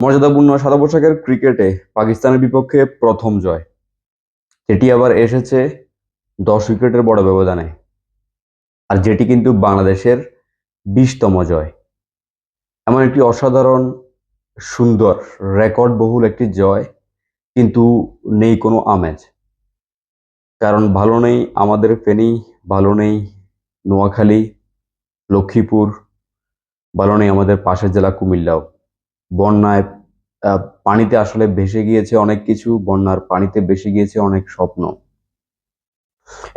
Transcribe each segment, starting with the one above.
মর্যাদাপূর্ণ সাদা পোশাকের ক্রিকেটে পাকিস্তানের বিপক্ষে প্রথম জয়। যেটি আবার এসেছে দশ উইকেটের বড় ব্যবধানে। আর যেটি কিন্তু বাংলাদেশের বিশতম জয়। এমন একটি অসাধারণ, সুন্দর রেকর্ড বহুল একটি জয় কিন্তু নেই কোনো আমেজ। কারণ ভালো নেই আমাদের ফেনী, ভালো নেই নোয়াখালী, লক্ষ্মীপুর, ভালো নেই আমাদের পাশের জেলা কুমিল্লাও। বন্যায় পানিতে আসলে ভেসে গিয়েছে অনেক কিছু, বন্যার পানিতে ভেসে গিয়েছে অনেক স্বপ্ন।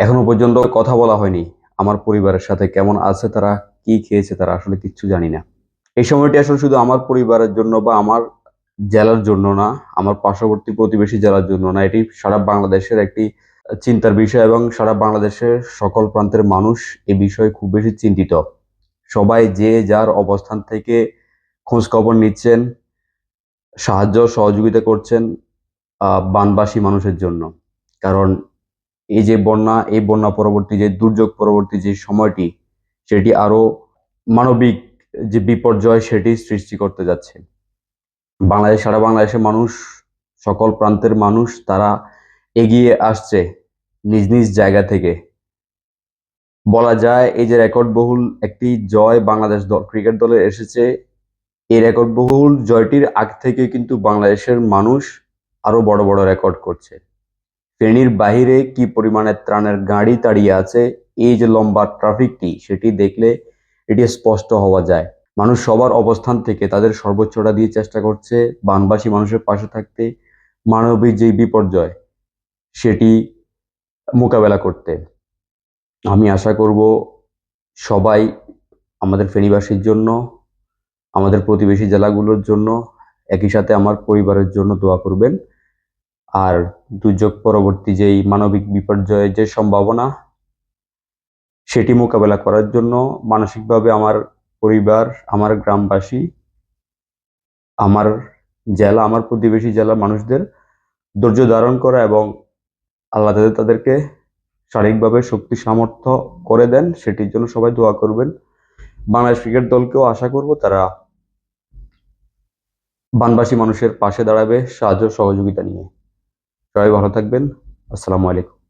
এখনও পর্যন্ত কথা বলা হয়নি আমার পরিবারের সাথে কেমন আছে তারা, কি খেয়েছে তারা, আসলে কিচ্ছু জানি না। এই সময়টি আসলে শুধু আমার পরিবারের জন্য বা আমার জেলার জন্য না, আমার পার্শ্ববর্তী প্রতিবেশী জেলার জন্য না, এটি সারা বাংলাদেশের একটি চিন্তার বিষয় এবং সারা বাংলাদেশের সকল প্রান্তের মানুষ এ বিষয়ে খুব বেশি চিন্তিত। সবাই যে যার অবস্থান থেকে খোঁজ খবর নিচ্ছেন, সাহায্য সহযোগিতা করছেন বানবাসী মানুষের জন্য। কারণ এই যে বন্যা, এই বন্যা পরবর্তী যে দুর্যোগ পরবর্তী যে সময়টি, সেটি আরও মানবিক যে বিপর্যয়, সেটি সৃষ্টি করতে যাচ্ছে। বাংলাদেশ, সারা বাংলাদেশের মানুষ, সকল প্রান্তের মানুষ, তারা এগিয়ে আসছে নিজ নিজ জায়গা থেকে। বলা যায়, এই যে রেকর্ড বহুল একটি জয় বাংলাদেশ দল ক্রিকেট দলে এসেছে এই রেকর্ড বহুল জয়টির আগ থেকে কিন্তু বাংলাদেশের মানুষ আরও বড় বড় রেকর্ড করছে। ফেনীর বাহিরে কি পরিমাণে ত্রাণের গাড়ি দাঁড়িয়ে আছে, এই যে লম্বা ট্রাফিকটি সেটি দেখলে এটি স্পষ্ট হওয়া যায়। মানুষ সবার অবস্থান থেকে তাদের সর্বোচ্চটা দিয়ে চেষ্টা করছে বানবাসী মানুষের পাশে থাকতে, মানবিক যে বিপর্যয়, সেটি মোকাবেলা করতে। আমি আশা করব সবাই আমাদের ফেনীবাসীর জন্য আমাদের প্রতিবেশী জেলাগুলোর জন্য, একই সাথে আমার পরিবারের জন্য দোয়া করবেন। আর দুর্যোগ পরবর্তী যেই মানবিক বিপর্যয়ের যে সম্ভাবনা, সেটি মোকাবেলা করার জন্য মানসিকভাবে আমার পরিবার, আমার গ্রামবাসী, আমার জেলা, আমার প্রতিবেশী জেলার মানুষদের ধৈর্য ধারণ করা এবং আল্লাহ তাদের, তাদেরকে শারীরিকভাবে শক্তি, সামর্থ্য করে দেন, সেটির জন্য সবাই দোয়া করবেন। বাংলাদেশ ক্রিকেট দলকেও আশা করব তারা বানবাসী মানুষের পাশে দাঁড়াবে সাহায্য সহযোগিতা নিয়ে। সবাই ভালো থাকবেন। আসসালামু আলাইকুম।